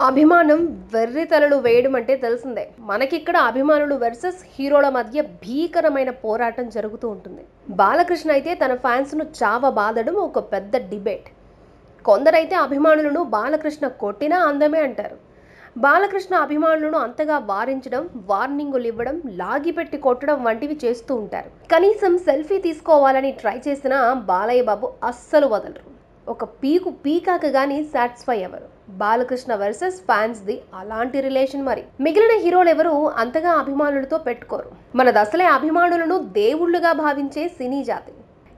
అభిమానం వెర్రి తలలు వేయడం అంటే తెలిసిందే. మనకిక్కడ అభిమానులు వర్సెస్ హీరోల మధ్య భీకరమైన పోరాటం జరుగుతూ ఉంటుంది. బాలకృష్ణ అయితే తన ఫ్యాన్స్ను చావ బాదడం ఒక పెద్ద డిబేట్. కొందరైతే అభిమానులను బాలకృష్ణ కొట్టినా అందమే అంటారు. బాలకృష్ణ అభిమానులను అంతగా వారించడం వార్నింగులు ఇవ్వడం లాగిపెట్టి కొట్టడం వంటివి చేస్తూ ఉంటారు. కనీసం సెల్ఫీ తీసుకోవాలని ట్రై చేసినా బాలయ్య బాబు అస్సలు వదలరు. ఒక పీకు పీకాక కానీ సాటిస్ఫై అవ్వరు. బాలకృష్ణ వర్సెస్ ఫ్యాన్స్ ది అలాంటి రిలేషన్ మరి. మిగిలిన హీరోలు ఎవరు అంతగా అభిమానులతో పెట్టుకోరు. మన దసలే అభిమానులను దేవుళ్ళుగా భావించే సినీ జాతి.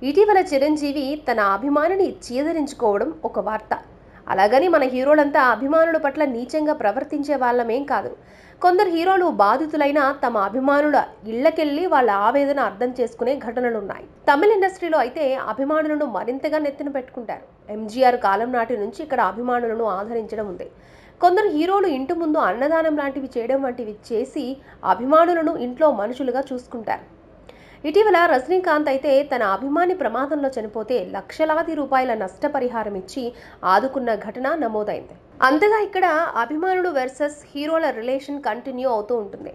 ఇటీవల చిరంజీవి తన అభిమానిని చీదరించుకోవడం ఒక వార్త. అలాగని మన హీరోలంతా అభిమానుల పట్ల నీచంగా ప్రవర్తించే వాళ్ళమేం కాదు. కొందరు హీరోలు బాధితులైన తమ అభిమానుల ఇళ్ళకెళ్ళి వాళ్ళ ఆవేదన అర్థం చేసుకునే ఘటనలున్నాయి. తమిళ ఇండస్ట్రీలో అయితే అభిమానులను మరింతగా నెత్తిన పెట్టుకుంటారు. ఎంజీఆర్ కాలం నాటి నుంచి ఇక్కడ అభిమానులను ఆదరించడం ఉంది. కొందరు హీరోలు ఇంటి ముందు అన్నదానం లాంటివి చేయడం వంటివి చేసి అభిమానులను ఇంట్లో మనుషులుగా చూసుకుంటారు. ఇటీవల రజనీకాంత్ అయితే తన అభిమాని ప్రమాదంలో చనిపోతే లక్షలాది రూపాయల నష్టపరిహారం ఇచ్చి ఆదుకున్న ఘటన నమోదైంది. అంతగా ఇక్కడ అభిమానుడు వర్సెస్ హీరోల రిలేషన్ కంటిన్యూ అవుతూ ఉంటుంది.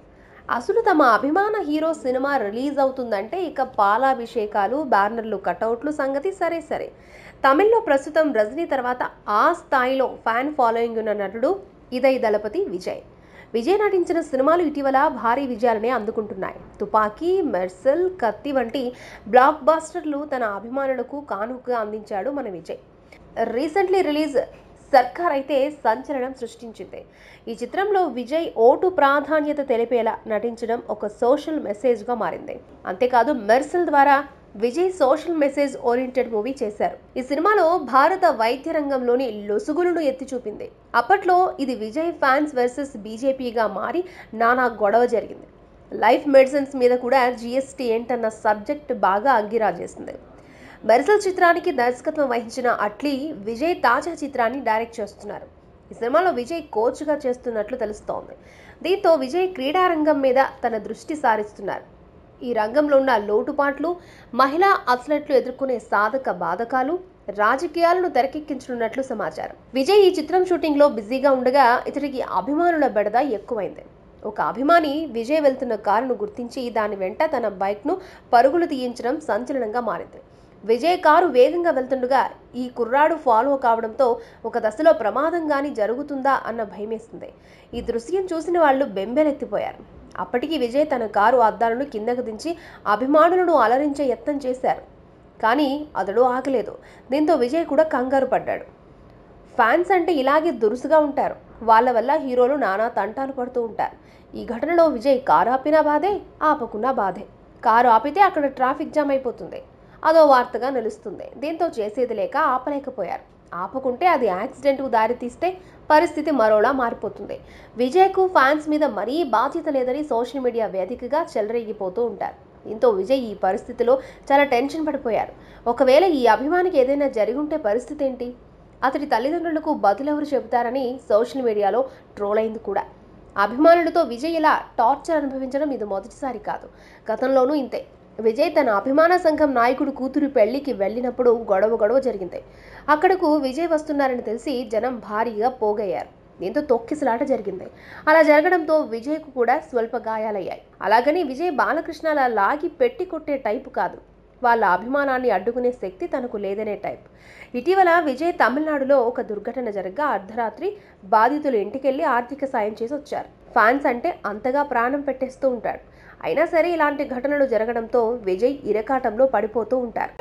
అసలు తమ అభిమాన హీరో సినిమా రిలీజ్ అవుతుందంటే ఇక పాలాభిషేకాలు బ్యానర్లు కటౌట్లు సంగతి సరే సరే. తమిళ్ళో ప్రస్తుతం రజనీ తర్వాత ఆ స్థాయిలో ఫ్యాన్ ఫాలోయింగ్ ఉన్న నటుడు ఇదై దళపతి విజయ్. విజయ్ నటించిన సినిమాలు ఇటీవల భారీ విజయాలనే అందుకుంటున్నాయి. తుపాకీ మెర్సెల్ కత్తి వంటి బ్లాక్ బాస్టర్లు తన అభిమానులకు కానుకగా అందించాడు మన విజయ్. రీసెంట్లీ రిలీజ్ సర్కార్ అయితే సంచలనం సృష్టించింది. ఈ చిత్రంలో విజయ్ ఓటు ప్రాధాన్యత తెలిపేలా నటించడం ఒక సోషల్ మెసేజ్గా మారింది. అంతేకాదు మెర్సెల్ ద్వారా Vijay social message oriented movie చేశారు. ఈ సినిమాలో భారత వైద్య రంగంలోని లొసుగులను ఎత్తి చూపింది. అప్పట్లో ఇది విజయ్ ఫ్యాన్స్ వర్సెస్ బీజేపీగా మారి నానా గొడవ జరిగింది. లైఫ్ మెడిసిన్స్ మీద కూడా జిఎస్టీ ఏంటన్న సబ్జెక్ట్ బాగా అగ్గిరాజేసింది మెర్సల్ చిత్రానికి దర్శకత్వం వహించిన అట్లీ విజయ్ తాజా చిత్రాన్ని డైరెక్ట్ చేస్తున్నారు. ఈ సినిమాలో విజయ్ కోచ్గా చేస్తున్నట్లు తెలుస్తోంది. దీంతో విజయ్ క్రీడారంగం మీద తన దృష్టి సారిస్తున్నారు. ఈ రంగంలో ఉన్న లోటుపాట్లు మహిళా అథ్లెట్లు ఎదుర్కొనే సాధక బాధకాలు రాజకీయాలను తెరకెక్కించనున్నట్లు సమాచారం. విజయ్ ఈ చిత్రం షూటింగ్లో బిజీగా ఉండగా ఇతడికి అభిమానుల బెడద ఎక్కువైంది. ఒక అభిమాని విజయ్ వెళ్తున్న కారును గుర్తించి దాని వెంట తన బైక్ను పరుగులు తీయించడం సంచలనంగా మారింది. విజయ్ కారు వేగంగా వెళ్తుండగా ఈ కుర్రాడు ఫాలో కావడంతో ఒక దశలో ప్రమాదం గాని జరుగుతుందా అన్న భయమేస్తుంది ఈ దృశ్యం చూసిన వాళ్ళు బెంబెలెత్తిపోయారు. అప్పటికి విజయ్ తన కారు అద్దాలను కిందకు దించి అభిమానులను అలరించే యత్నం చేశారు. కానీ అతడు ఆగలేదు. దీంతో విజయ్ కూడా కంగారు పడ్డాడు. ఫ్యాన్స్ అంటే ఇలాగే దురుసుగా ఉంటారు. వాళ్ళ వల్ల హీరోలు నానా తంటాలు పడుతూ ఉంటారు. ఈ ఘటనలో విజయ్ కారు ఆపినా బాధే ఆపకున్నా బాధే. కారు ఆపితే అక్కడ ట్రాఫిక్ జామ్ అయిపోతుంది. అదో వార్తగా నిలుస్తుంది. దీంతో చేసేది లేక ఆపలేకపోయారు. ఆపుకుంటే అది యాక్సిడెంట్కు దారితీస్తే పరిస్థితి మరోలా మారిపోతుంది. విజయ్కు ఫ్యాన్స్ మీద మరీ బాధ్యత లేదని సోషల్ మీడియా వేదికగా చెలరేగిపోతూ ఉంటారు. దీంతో విజయ్ ఈ పరిస్థితిలో చాలా టెన్షన్ పడిపోయారు. ఒకవేళ ఈ అభిమానికి ఏదైనా జరిగి ఉంటే పరిస్థితి ఏంటి? అతడి తల్లిదండ్రులకు బదులెవరు చెబుతారని సోషల్ మీడియాలో ట్రోల్ అయింది కూడా. అభిమానులతో విజయ్ ఇలా టార్చర్ అనుభవించడం ఇది మొదటిసారి కాదు. గతంలోనూ ఇంతే. విజయ్ తన అభిమాన సంఘం నాయకుడు కూతురు పెళ్ళికి వెళ్ళినప్పుడు గొడవ గొడవ జరిగింది. అక్కడకు విజయ్ వస్తున్నారని తెలిసి జనం భారీగా పోగయ్యారు. దీంతో తొక్కిసలాట జరిగింది. అలా జరగడంతో విజయ్కు కూడా స్వల్ప గాయాలయ్యాయి. అలాగని విజయ్ బాలకృష్ణలా లాగి పెట్టి కొట్టే టైపు కాదు. వాళ్ళ అభిమానాన్ని అడ్డుకునే శక్తి తనకు లేదనే టైప్. ఇటీవల విజయ్ తమిళనాడులో ఒక దుర్ఘటన జరగ్గా అర్ధరాత్రి బాధితులు ఇంటికెళ్ళి ఆర్థిక సాయం చేసి వచ్చారు ఫ్యాన్స్ అంటే అంతగా ప్రాణం పెట్టేస్తూ ఉంటాడు అయినా సరే ఇలాంటి ఘటనలు జరగడంతో విజయ్ ఇరకాటంలో పడిపోతూ ఉంటారు.